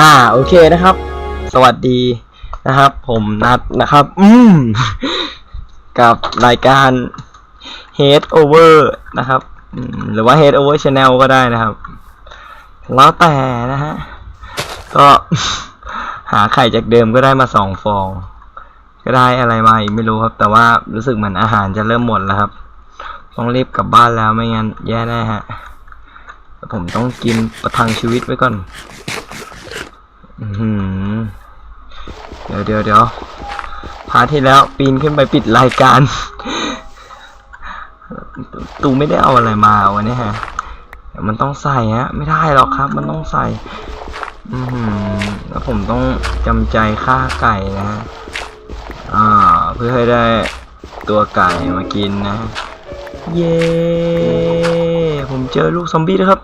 อ่าโอเคนะครับ สวัสดีนะครับ ผมนัดนะครับ อืม กับรายการ Head Over นะครับ หรือว่า Head Over Channel ก็ได้นะครับ แล้วแต่นะฮะ ก็หาไข่จากเดิมก็ได้มาสองฟอง ก็ได้อะไรมาอีกไม่รู้ครับ แต่ว่ารู้สึกเหมือนอาหารจะเริ่มหมดแล้วครับ ต้องรีบกลับบ้านแล้วไม่งั้นแย่แน่ฮะ ผมต้องกินประทังชีวิตไว้ก่อน เดี๋ยวเดี๋ยวเดี๋ยวพาที่แล้วปีนขึ้นไปปิดรายการ ตูไม่ได้เอาอะไรมาวันนี้ฮะมันต้องใส่ฮะ ไม่ได้หรอกครับ มันต้องใส่ อืแล้วผมต้องจำใจฆ่าไก่นะฮะอ่า เพื่อให้ได้ตัวไก่มากินนะ เย้ ผมเจอลูกซอมบี้แล้วครับ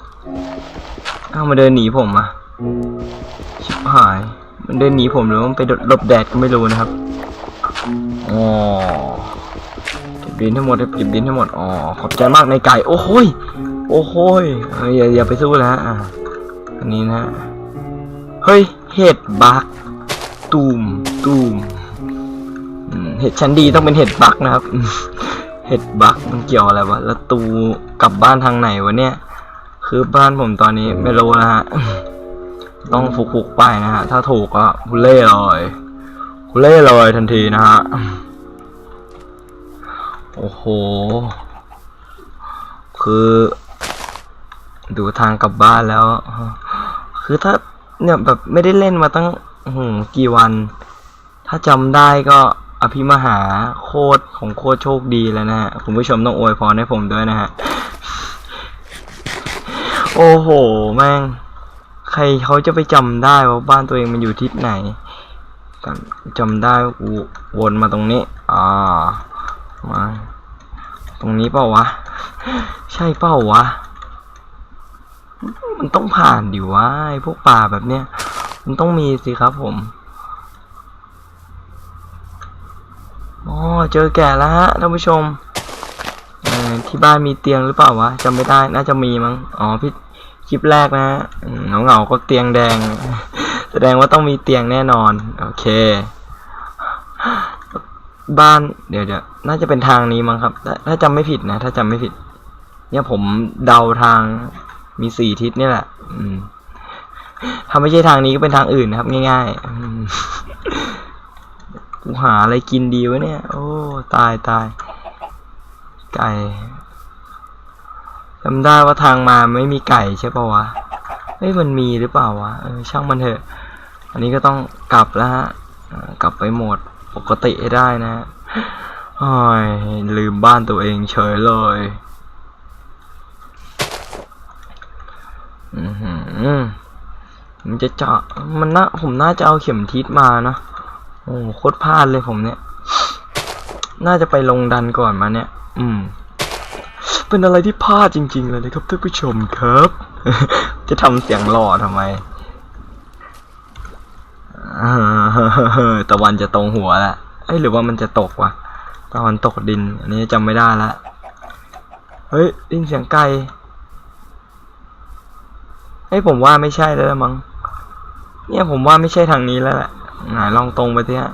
เอามาเดินหนีผมอะ หาย มันเดินหนีผมหรือมันไปหลบแดดก็ไม่รู้นะครับอ๋อเก็บดินให้หมดเก็บดินให้หมดอ๋อขอบใจมากในไก่ โอ้โหยโอ้โหยอยอย่าอย่าไปสู้แล้วฮะอะอันนี้นะเฮ้ยเห็ดบักตูมตูมอืมเห็ดชั้นดีต้องเป็นเห็ดบักนะครับ เห็ดบักมันเกี่ยวอะไรวะแล้วตูกลับบ้านทางไหนวะเนี่ย คือบ้านผมตอนนี้ไม่รู้นะฮะ ต้องฟุกๆไปนะฮะ ถ้าถูกก็คุเล่เลยคุเล่เลยทันทีนะฮะ โอ้โห คือ ดูทางกลับบ้านแล้ว คือถ้าเนี่ยแบบไม่ได้เล่นมาตั้งหืกี่วัน ถ้าจำได้ก็อภิมหาโคตรของโคตรโชคดีแล้วนะฮะ คุณผู้ชมต้องอวยพรให้ผมด้วยนะฮะ โอ้โห แม่ง ใครเขาจะไปจำได้ว่าบ้านตัวเองมันอยู่ทิศไหนกันจำได้ว่ากูวนมาตรงนี้ อ่า มา ตรงนี้เปล่าวะ ใช่เปล่าวะ มันต้องผ่านดิวะไอพวกป่าแบบเนี้ย มันต้องมีสิครับผม อ๋อ เจอแก่แล้วฮะท่านผู้ชม ที่บ้านมีเตียงหรือเปล่าวะจำไม่ได้ น่าจะมีมั้ง อ๋อพี่ คลิปแรกนะเหงาเหงาก็เตียงแดง แสดงว่าต้องมีเตียงแน่นอน โอเค บ้านเดี๋ยวเดี๋ยวน่าจะเป็นทางนี้มั้งครับถ้าถ้าจำไม่ผิดนะ ถ้าจำไม่ผิด เนี่ยผมเดาทางมีสี่ทิศนี่แหละ อืมถ้าไม่ใช่ทางนี้ก็เป็นทางอื่นนะครับ ง่ายๆกูหาอะไรกินดีวะเนี่ย โอ้ ตายตายไก่ จำได้ว่าทางมาไม่มีไก่ใช่ปะวะเฮ้ยมันมีหรือเปล่าวะเออช่างมันเถอะ อันนี้ก็ต้องกลับแล้วฮะกลับไปโหมดปกติให้ได้นะฮะโอ้ยลืมบ้านตัวเองเฉยเลยอือหือมันจะเจาะมันน่าผมน่าจะเอาเข็มทิศมานะโอ้โคตรพลาดเลยผมเนี่ย น่าจะไปลงดันก่อนมาเนี่ย อืม เป็นอะไรที่พลาดจริง ๆ เลยนะครับท่านผู้ชมครับ จะทำเสียงหล่อทำไมตะวันจะตรงหัวละเอ้ยหรือว่ามันจะตกวะตะวันตกดิน อันนี้จำไม่ได้ละ เฮ้ยดินเสียงไก่เฮ้ยผมว่าไม่ใช่แล้วมั้งเนี่ยผมว่าไม่ใช่ทางนี้แล้วแหละไหนลองตรงไปสิฮะ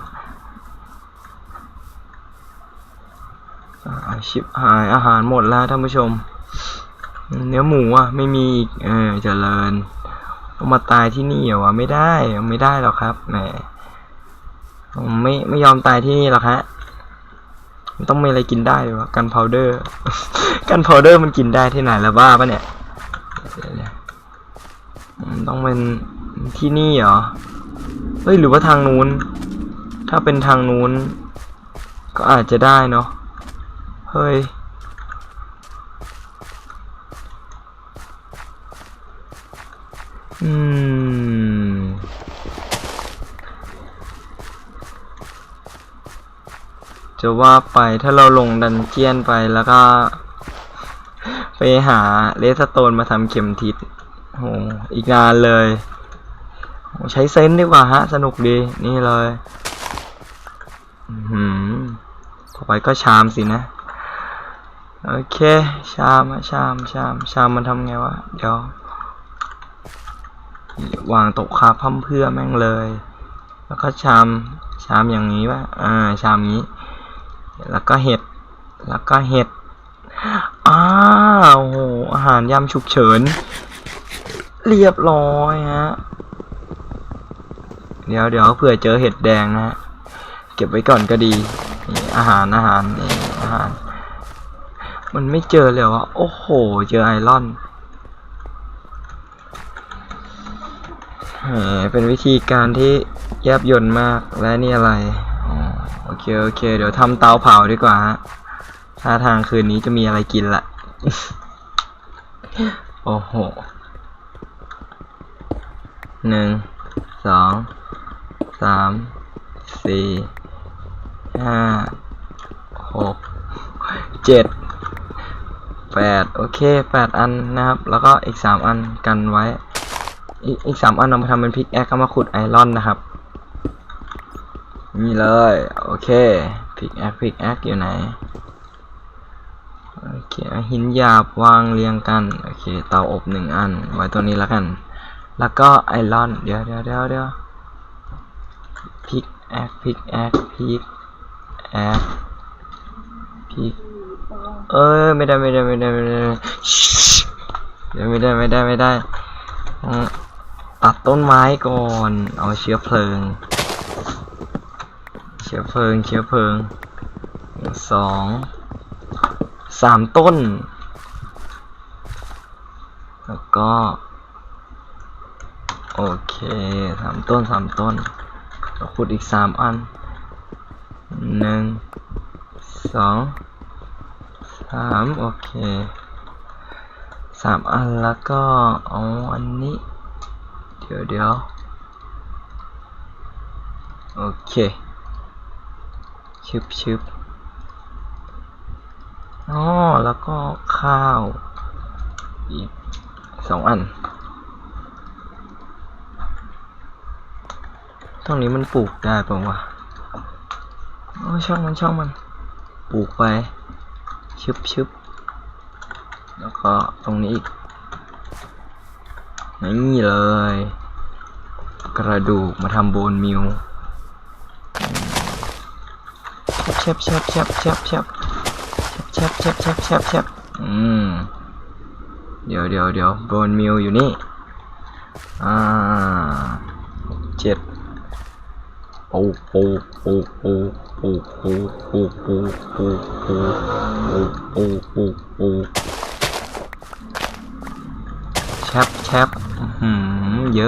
อ่า ชิบหายอาหารหมดแล้วท่านผู้ชม เนื้อหมูอะไม่มีอีกเออเจริญมาตายที่นี่เหรอไม่ได้ไม่ได้หรอกครับแหมผมไม่ไม่ยอมตายที่นี่หรอกฮะมันต้องมีอะไรกินได้วะกันพาวเดอร์ กันพาวเดอร์มันกินได้ที่ไหนแล้วบ้าปะเนี่ยมันต้องเป็นที่นี่เหรอเฮ้ยหรือว่าทางนู้น ถ้าเป็นทางนู้น ก็อาจจะได้เนาะ ฮ้ยอืมจะว่าไปถ้าเราลงดันเจียนไปแล้วก็ ไปหาเลสโตนมาทำเข็มทิศโหอีกนานเลยใช้เซนดีกว่าฮะ สนุกดีนี่เลย อือหือต่อไปก็ชามสินะ โอเค ชามะชามชามชามมันทำไงวะ เดี๋ยว วางต๊ะคาพั่มเพื่อแม่งเลย แล้วก็ชามชามอย่างนี้ว่าอ่า ชามนี้ แล้วก็เห็ด แล้วก็เห็ด อ้าวโห อาหารยำฉุกเฉิน เรียบร้อยฮะ เดี๋ยวเดี๋ยวเผื่อเจอเห็ดแดงนะฮะ เก็บไว้ก่อนก็ดี อาหารอาหารนี่อาหาร มันไม่เจอเลยวะโอ้โห เจอไอรอนเป็นวิธีการที่แยบยนต์มากและนี่อะไรอโอเคโอเค เดี๋ยวทำเตาเผาดีกว่าฮะท่าทางคืนนี้จะมีอะไรกินละโอ้โหหนึ่งสองสามสี่ห้าหกเจ็ด แปดโอเคแปดอันนะครับ แล้วก็อีกสามอันกันไว้ อีกอีกสามอันเอามาทำเป็นพิกแอคก็มาขุดไอรอนนะครับนี่เลย โอเคพิกแอคพิกแอคอยู่ไหนโอเคหินหยาบวางเรียงกัน โอเค เตาอบหนึ่งอัน ไว้ตัวนี้แล้วกัน แล้วก็ไอรอน เดี๋ยวเดี๋ยวเดี๋ยวเดี๋ยวพิกแอคพิกแอคพิกแอคพิก เอ้ยไม่ได้ไม่ได้ไม่ได้ไม่ได้เดี๋ยวไม่ได้ไม่ได้ไม่ได้ตัดต้นไม้ก่อนเอาเชื้อเพลิง เชื้อเพลิงเชื้อเพลิงหนึ่งสองสามต้น แล้วก็โอเคสามต้นสามต้นเราขุดอีกสามอันหนึ่งสอง สามโอเคสามอันแล้วก็เอาอันนี้ เดี๋ยวเดี๋ยวโอเคชึบชึบอ๋อแล้วก็ข้าวอีกสองอัน ตรงนี้มันปลูกได้ปะวะโอ้ช่างมันช่างมัน ปลูกไป ชึบชึบแล้วก็ตรงนี้อีกนี่เลย กระดูกมาทำโบนมิวแชบแชบแชบแชบแชบแชบแชบแชบแชบแชบอืมเดี๋ยวเดี๋ยวเดี๋ยวโบนมิวอยู่นี่ อ่าเจ็ด ปูปูปูปูปูปูปูปูปูปูปูปูปูปูแชบแชบอืมเยอ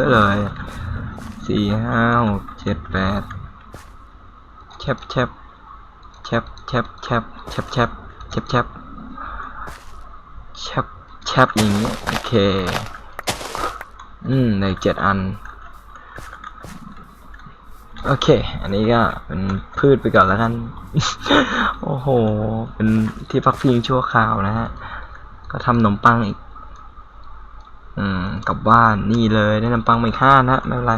โอเค อันนี้ก็เป็นพืชไปก่อนแล้วกัน โอ้โห เป็นที่พักพิงชั่วคราวนะฮะ ก็ทำขนมปังอีก อืมกลับบ้านนี่เลยได้ขนมปังมาอีกห้านะไม่เป็นไร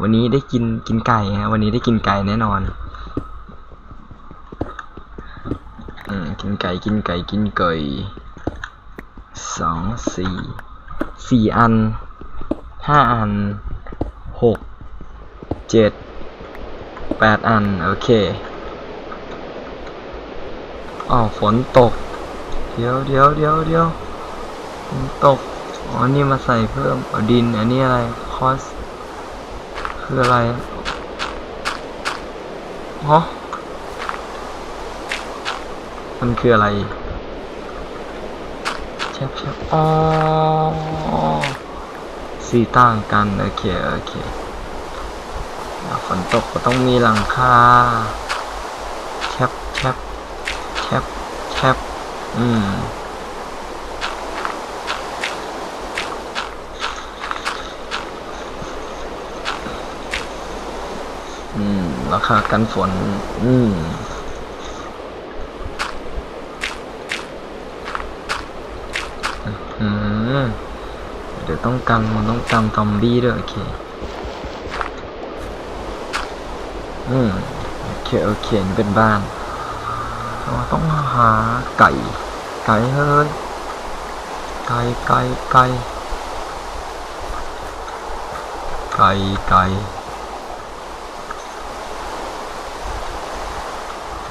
วันนี้ได้กินกินไก่ฮะ วันนี้ได้กินไก่แน่นอน อืมกินไก่กินไก่กินไก่สองสี่สี่อันห้าอันหกเจ็ด แปดอัน โอเคอ๋อฝนตก เดี๋ยวเดี๋ยวเดี๋ยวเดี๋ยวฝนตก อ๋อ นี่มาใส่เพิ่มอดิน อันนี้อะไร คอส คืออะไรฮะมันคืออะไรแชบแชบอ๋อสีต่างกัน โอเค โอเค นตกก็ต้องมีหลังคาแคบแคบแคบแคบอืมอืมราคากันฝน อืมอืมเดี๋ยวต้องกันมันต้องกันซอมบี้ด้วยโอเค อืมโอเคโอเคนี่เป็นบ้านเราต้องหาไก่ ไก่เฮ้ยไก่ไก่ไก่ไก่ไก่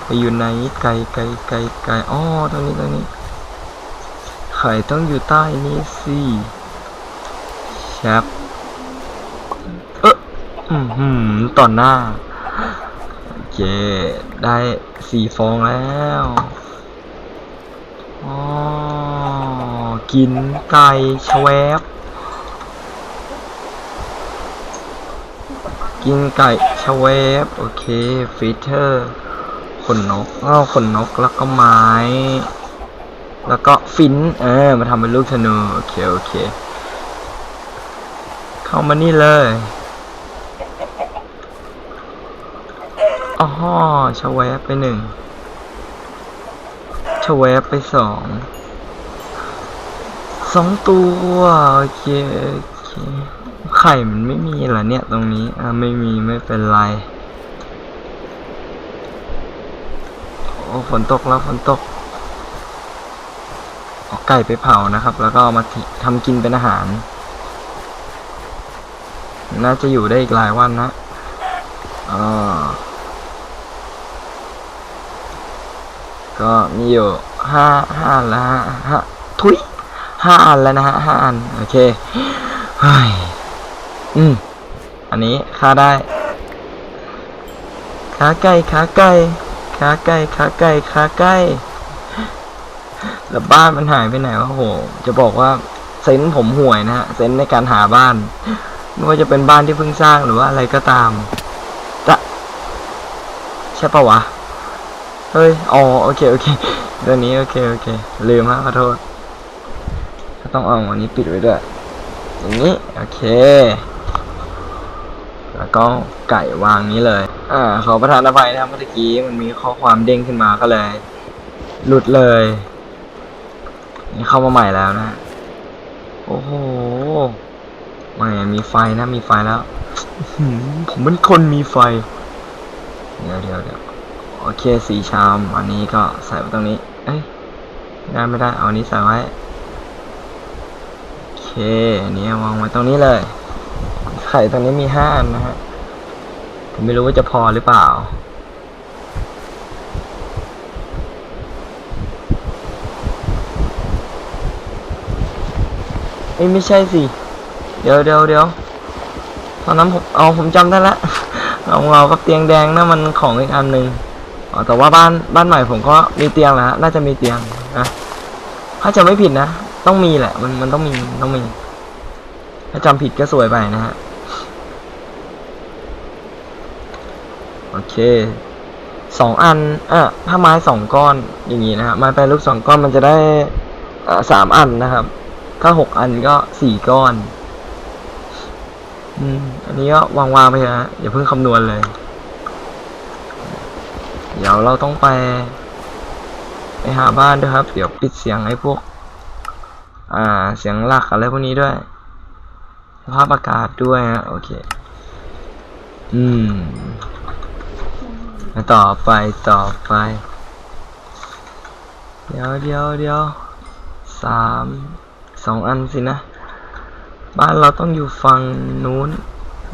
ไปอยู่ไหนไก่ไก่ไก่ไก่อ๋อตรงนี้ตรงนี้ไข่ต้องอยู่ใต้นี้สิแชปเอออหือต่อหน้า ได้สี่ฟองแล้วอ๋อกินไก่ชแวบกินไก่ชเวฟโอเคฟีเตอร์ขนนกอ้าวขนนกแล้วก็ไม้ แล้วก็ฟินเออมาทำเป็นลูกธนูโอเคโอเค เข้ามานี่เลย อ๋อชเวฟไปหนึ่งชเวฟไปสองสองตัวโอเคโอเคไข่มันไม่มีเหรอเนี่ยตรงนี้อ่าไม่มีไม่เป็นไรโอ้ฝนตกแล้วฝนตกเอาไก่ไปเผานะครับ แล้วก็เอามาทิทำกินเป็นอาหาร น่าจะอยู่ได้อีกหลายวันนะอ่า ก็มีอยู่ห้าห้าแล้วฮะห้าทุยห้าอันแล้วนะฮะห้าอันโอเคเฮ้ยอืมอันนี้ค่าได้ขาไก่ขาไก่ขาไก่ขาไก่ขาไก่แล้วบ้านมันหายไปไหนวะโห จะบอกว่าเซนผมห่วยนะฮะเซนในการหาบ้านไม่ว่าจะเป็นบ้านที่เพิ่งสร้างหรือว่าอะไรก็ตามจะใช่ปะวะ เฮ้ย อ๋อ โอเค โอเคเรื่องนี้ โอเค โอเค ลืมฮะขอโทษก็ต้องเอาอันนี้ปิดไว้ด้วยอย่างนี้ โอเค แล้วก็ไก่วางนี้เลย อ่า ขอประทานอภัยนะครับเมื่อกี้มันมีข้อความเด้งขึ้นมาก็เลย หลุดเลย นี่เข้ามาใหม่แล้วนะ โอ้โหไม่มีไฟนะ มีไฟแล้ว ผมเป็นคนมีไฟ เดี๋ยวเดี๋ยวเดี๋ยว โอเคสีชาม อันนี้ก็ใส่ไว้ตรงนี้ เอ้ยได้ไม่ได้ เอาอันนี้ใส่ไว้ โอเคอันนี้วางไว้ตรงนี้เลย ไข่ตรงนี้มีห้าอันนะฮะ ผมไม่รู้ว่าจะพอหรือเปล่า เอ้ยไม่ใช่สิ เดี๋ยวเดี๋ยวเดี๋ยวตอนนั้นผมเอาผมจำได้ละ เอาเรากับเตียงแดงนั่นมันของอีกอันหนึ่ง อ๋อแต่ว่าบ้านบ้านใหม่ผมก็มีเตียงแล้วน่าจะมีเตียงนะถ้าจะไม่ผิดนะต้องมีแหละ มันมันต้องมีต้องมี ถ้าจำผิดก็สวยไปนะฮะโอเคสองอันอะถ้าไม้สองก้อนอย่างงี้นะฮะไม้แปรรูปสองก้อนมันจะได้อ่าสามอันนะครับ ถ้าหกอันก็สี่ก้อน อืม อันนี้ก็วางวางๆไปเถอะฮะอย่าเพิ่งคำนวณเลย เดี๋ยวเราต้องไป ไปหาบ้านด้วยครับ เดี๋ยวปิดเสียงไอ้พวก อ่า เสียงหลักอะไรพวกนี้ด้วย สภาพอากาศด้วยฮะ โอเค อืม ต่อไปต่อไป เดี๋ยวเดี๋ยวเดี๋ยวสามสองอันสินะ บ้านเราต้องอยู่ฝั่งนู้น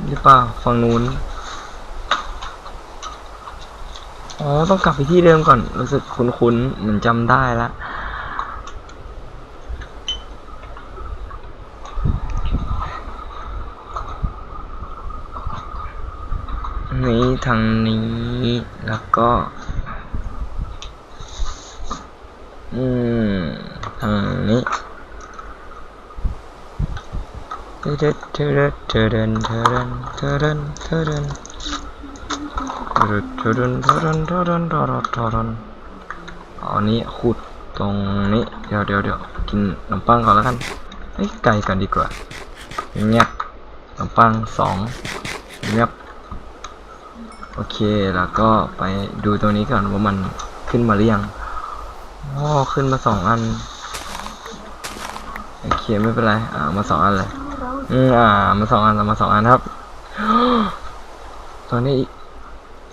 หรือเปล่าฝั่งนู้น อ๋อ ต้องกลับไปที่เดิมก่อน รู้สึกคุ้นๆ เหมือนจำได้ละนี้ทางนี้ แล้วก็ อืม ทางนี้เดินเดินเดินเดินเดินเดิน ทุอันนี้ขุดตรงนี้ เดี๋ยวเดี๋ยวเดี๋ยวกินขนมปังก่อนแล้วกันไอ้ไก่กันดีกว่าเงียบขนมปังสองเงียบโอเคแล้วก็ไปดูตัวนี้ก่อนว่ามันขึ้นมาหรือยังโอ้ขึ้นมาสองอันโอเคไม่เป็นไรอ่ามาสองอันเลยอืมอ่ามาสองอันมาสองอันครับ ตอนนี้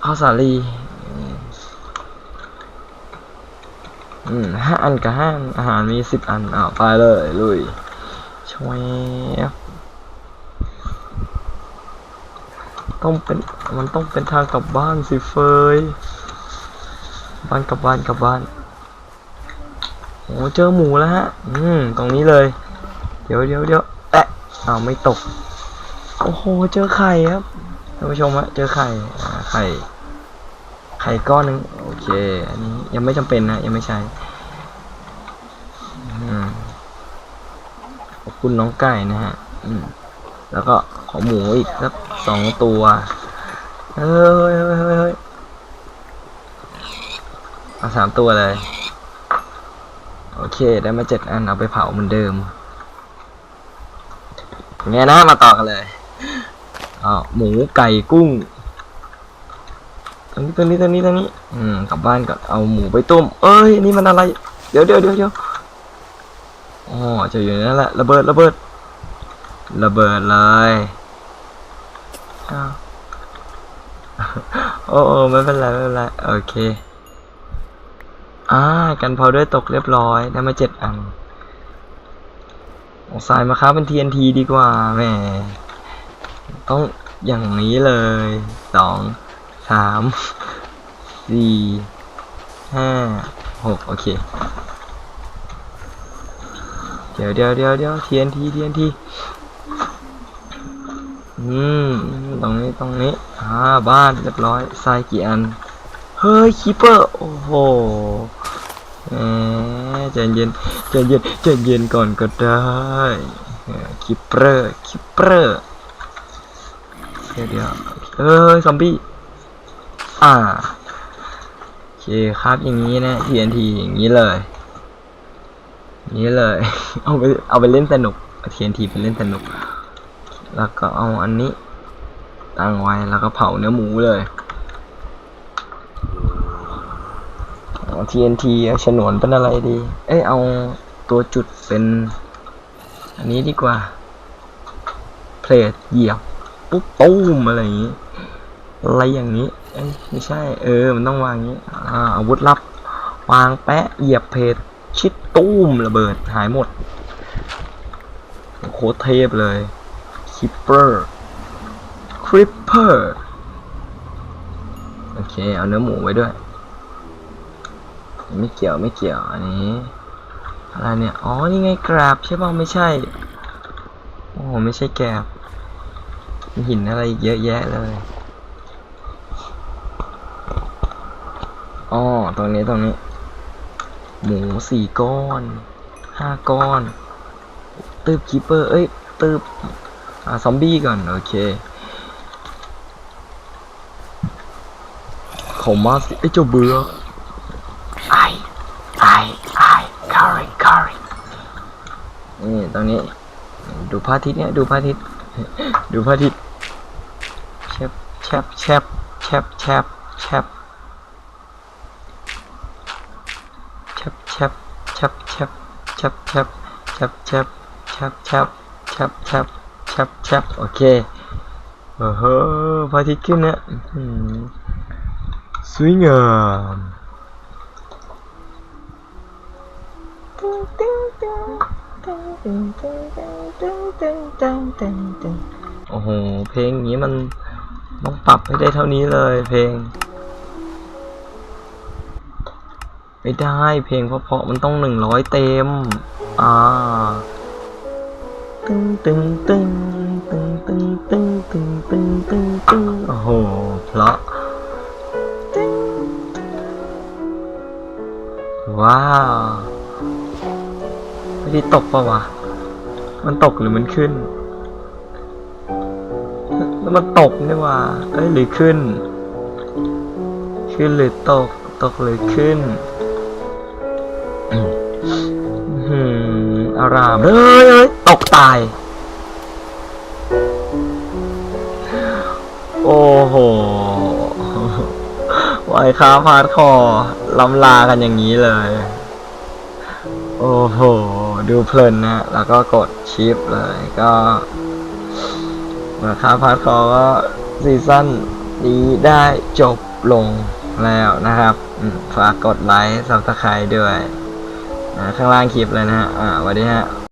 ข้าวสาลีอืมห้าอันกับห้าอาหารมีสิบอันอ้าวไปเลยลุยช่วยต้องเป็นมันต้องเป็นทางกลับบ้านสิเฟยบ้านกลับบ้านกลับบ้านโอ้เจอหมูแล้วฮะ อืม ตรงนี้เลย เดี๋ยวเดี๋ยวเดี๋ยวแปะอ้าวไม่ตก โอ้โห เจอไข่ครับท่านผู้ชมฮะ เจอไข่ ไข่ ไข่ก้อนหนึ่งโอเค อันนี้ยังไม่จำเป็นนะ ยังไม่ใช้ขอบคุณน้องไก่นะฮะอืมแล้วก็ขอหมูอีกสักสองตัวเฮ้ยเฮ้ยเฮ้ยเอาสามตัวเลย โอเค ได้มาเจ็ดอันเอาไปเผาเหมือนเดิมไงนะมาต่อกันเลยอ้าวหมูไก่กุ้ง ตรงนี้ตรงนี้ตรงนี้ตรงนี้ อืมกลับบ้านก่อนเอาหมูไปต้ม เอ้ยนี่มันอะไร เดี๋ยวเดี๋ยวเดี๋ยวเดี๋ยวอ๋อจะอยู่นั่นแหละระเบิดระเบิด ระเบิดเลยอ้าวโอ้โอ้ไม่เป็นไรไม่เป็นไรโอเคอ่ากันพาดอร์ตกเรียบร้อยได้มาเจ็ดอันเอาทรายมาครับเป็น TNT ดีกว่าแหมต้องอย่างนี้เลยสอง สามสี่ห้าหกโอเค เดี๋ยวเดี๋ยวเดี๋ยวเดี๋ยว TNT TNT อืมตรงนี้ตรงนี้อ่าบ้านเรียบร้อยทรายกี่อัน เฮ้ยคีเปอร์โอ้โหแหมใจเย็นใจเย็นใจเย็นก่อนก็ได้คีเปอร์คีเปอร์เดี๋ยวเดี๋ยวเอ้ยซอมบี้ อ่าโอเคครับอย่างนี้นะ TNT อย่างนี้เลยนี้เลย เอาไปเอาไปเล่นสนุกเอา TNT ไปเล่นสนุก แล้วก็เอาอันนี้ตั้งไว้แล้วก็เผาเนื้อหมูเลยเอา TNT เอาฉนวนเป็นอะไรดี เอ้ยเอาตัวจุดเป็น อันนี้ดีกว่า เพลทเหยียบปุ๊บตุ้มอะไรอย่างนี้อะไรอย่างนี้ เอ้ยไม่ใช่ เออ มันต้องวางอย่างนี้ อ่า อาวุธลับ วางแปะ เหยียบเพจชิดตุ้มระเบิด หายหมด โคตรเทพเลย คิปเปอร์ คริปเปอร์ โอเค เอาเนื้อหมูไว้ด้วย ไม่เกี่ยวไม่เกี่ยว อันนี้ อะไรเนี่ย อ๋อ นี่ไงกราบใช่ป่ะไม่ใช่ โอ้ไม่ใช่แกรบหินอะไรเยอะแยะเลย อ๋อ ตรงนี้ตรงนี้ หมูสี่ก้อนห้าก้อน ตืบคีเปอร์ เอ้ย ตืบอ่าซอมบี้ก่อน โอเคเขามาสิไอ้เจ้าเบื่อไอไอไอคาริคารินี่ตรงนี้ ดูพระอาทิตย์เนี่ย ดูพระอาทิตย์ ดูพระอาทิตย์แชบแชบแชบแชบแชบแชบแชบแชบแชบแชบแชับแชบแชบแชบแชบแชบแชบแชบแชบแชบโอเคโอ้โหพอทิตย์ขึ้นเนี่ยอื้อหือสวยงามโอ้โห เพลงอย่างนี้มันต้องปรับให้ได้เท่านี้เลยเพลง ไม่ได้เพลงเพราะๆมันต้องหนึ่งร้อยเต็ม อ่า ตึงตึงตึงตึงตึงตึงตึงตึงตึงตึงโอ้โหเพราะว้าวไม่ได้ตกปะวะ มันตกหรือมันขึ้น แล้วมันตกนี่ว่า เอ้ยหรือขึ้น ขึ้นหรือตก ตกหรือขึ้นารามเฮ้ยเฮ้ยตกตาย โอ้โหไวค้าพาดคอลำลากันอย่างนี้เลย โอ้โห ดูเพลินนะ แล้วก็กดชิปเลยก็เมื่อค้าพาดคอก็ซีซั่นนี้ได้จบลงแล้วนะครับ ฝากกดไลค์ซับสไครต์ด้วย ข้างล่างคลิปเลยนะฮะอ่าสวัสดีฮะ